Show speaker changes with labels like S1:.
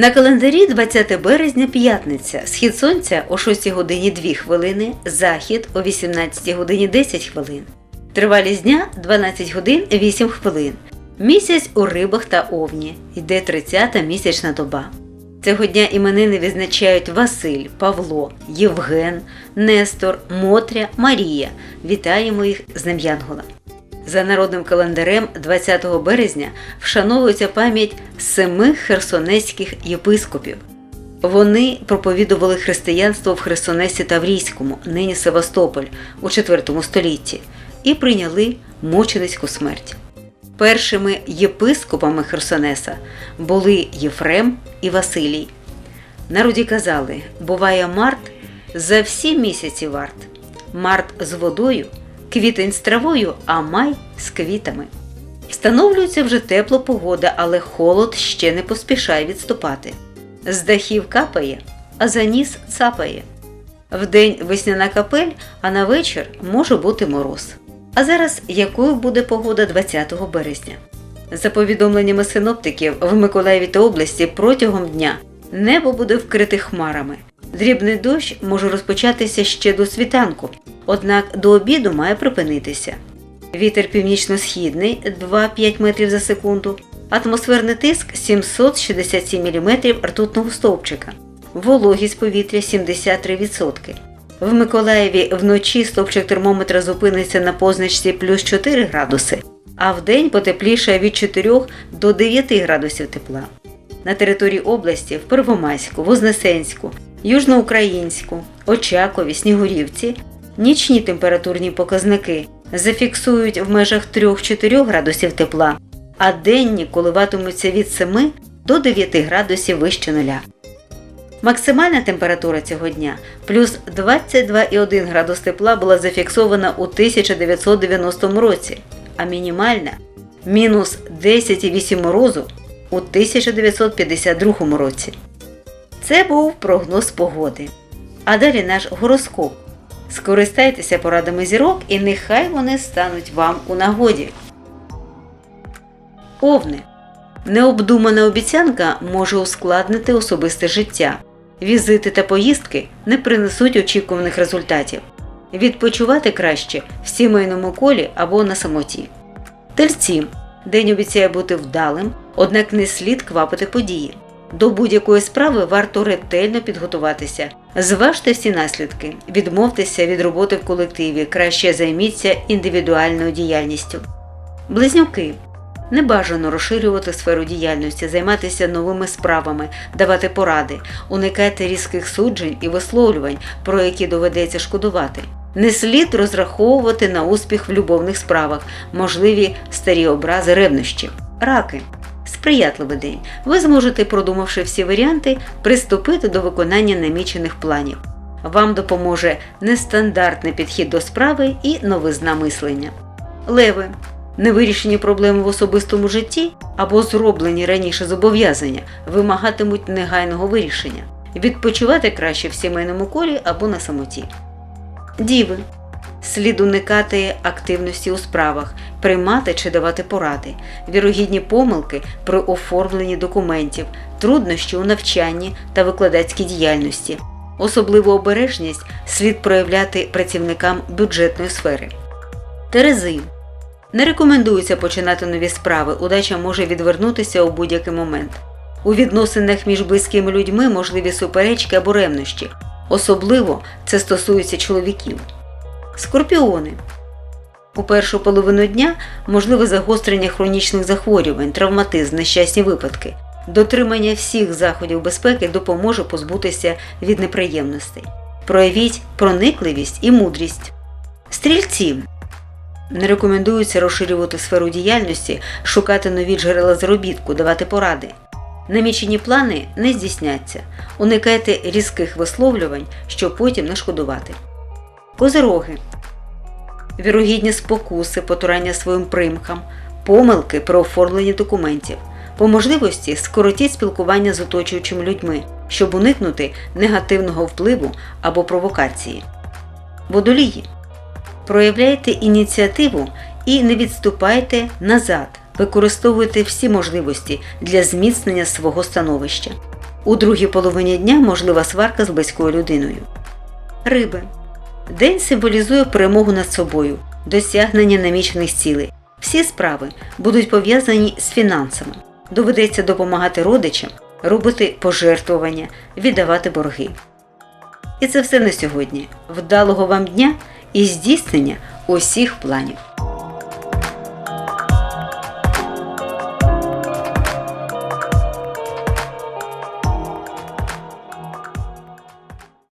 S1: На календарі 20 березня п'ятниця. Схід сонця о 6 годині 2 хвилини, захід о 18 годині 10 хвилин. Тривалість дня 12 годин 8 хвилин. Місяць у рибах та овні. Йде 30-та місячна доба. Цього дня іменини відзначають Василь, Павло, Євген, Нестор, Мотря, Марія. Вітаємо їх з Днем Янгола. За народним календарем 20 березня вшановується пам'ять семи херсонецьких єпископів. Вони проповідували християнство в Херсонесі Таврійському, нині Севастополь, у IV столітті, і прийняли мученицьку смерть. Першими єпископами Херсонеса були Єфрем і Василій. Народі казали, буває март за всі місяці варт. Март з водою, квітень з травою, а май з квітами. Встановлюється вже тепла погода, але холод ще не поспішає відступати. З дахів капає, а за ніс цапає. Вдень весняна капель, а на вечір може бути мороз. А зараз якою буде погода 20 березня? За повідомленнями синоптиків, в Миколаєві та області протягом дня небо буде вкрите хмарами. Дрібний дощ може розпочатися ще до світанку, однак до обіду має припинитися. Вітер північно-східний 2-5 метрів за секунду, атмосферний тиск 767 мм ртутного стовпчика, вологість повітря 73%. В Миколаєві вночі стовпчик термометра зупиниться на позначці плюс 4 градуси, а вдень потепліше від 4 до 9 градусів тепла. На території області в Первомайську, Вознесенську, Южноукраїнську, Очакові, Снігурівці нічні температурні показники зафіксують в межах 3-4 градусів тепла, а денні коливатимуться від 7 до 9 градусів вище нуля. Максимальна температура цього дня плюс 22,1 градус тепла була зафіксована у 1990 році, а мінімальна мінус 10,8 морозу у 1952 році. Це був прогноз погоди. А далі наш гороскоп. Скористайтеся порадами зірок і нехай вони стануть вам у нагоді. Овни. Необдумана обіцянка може ускладнити особисте життя. Візити та поїздки не принесуть очікуваних результатів. Відпочивати краще в сімейному колі або на самоті. Тельці. День обіцяє бути вдалим, однак не слід квапити події. До будь-якої справи варто ретельно підготуватися. Зважте всі наслідки, відмовтеся від роботи в колективі, краще займіться індивідуальною діяльністю. Близнюки. Не бажано розширювати сферу діяльності, займатися новими справами, давати поради, уникайте різких суджень і висловлювань, про які доведеться шкодувати. Не слід розраховувати на успіх в любовних справах, можливі старі образи ревнощів. Раки. Сприятливий день. Ви зможете, продумавши всі варіанти, приступити до виконання намічених планів. Вам допоможе нестандартний підхід до справи і новизна мислення. Леви. Невирішені проблеми в особистому житті або зроблені раніше зобов'язання вимагатимуть негайного вирішення. Відпочивати краще в сімейному колі або на самоті. Діви. Слід уникати активності у справах, приймати чи давати поради, вірогідні помилки при оформленні документів, труднощі у навчанні та викладацькій діяльності. Особливу обережність слід проявляти працівникам бюджетної сфери. Терези. Не рекомендується починати нові справи, удача може відвернутися у будь-який момент. У відносинах між близькими людьми можливі суперечки або ревнощі. Особливо це стосується чоловіків. Скорпіони. У першу половину дня можливе загострення хронічних захворювань, травматизм, нещасні випадки. Дотримання всіх заходів безпеки допоможе позбутися від неприємностей. Проявіть проникливість і мудрість. Стрільці. Не рекомендується розширювати сферу діяльності, шукати нові джерела заробітку, давати поради. Намічені плани не здійсняться. Уникайте різких висловлювань, щоб потім не шкодувати. Козироги. Вірогідні спокуси, потурання своїм примхам, помилки при оформленні документів. По можливості скоротіть спілкування з оточуючими людьми, щоб уникнути негативного впливу або провокації. Водолії. Проявляйте ініціативу і не відступайте назад. Використовуйте всі можливості для зміцнення свого становища. У другій половині дня можлива сварка з близькою людиною. Риби. День символізує перемогу над собою, досягнення намічених цілей. Всі справи будуть пов'язані з фінансами. Доведеться допомагати родичам, робити пожертвування, віддавати борги. І це все на сьогодні. Вдалого вам дня і здійснення усіх планів.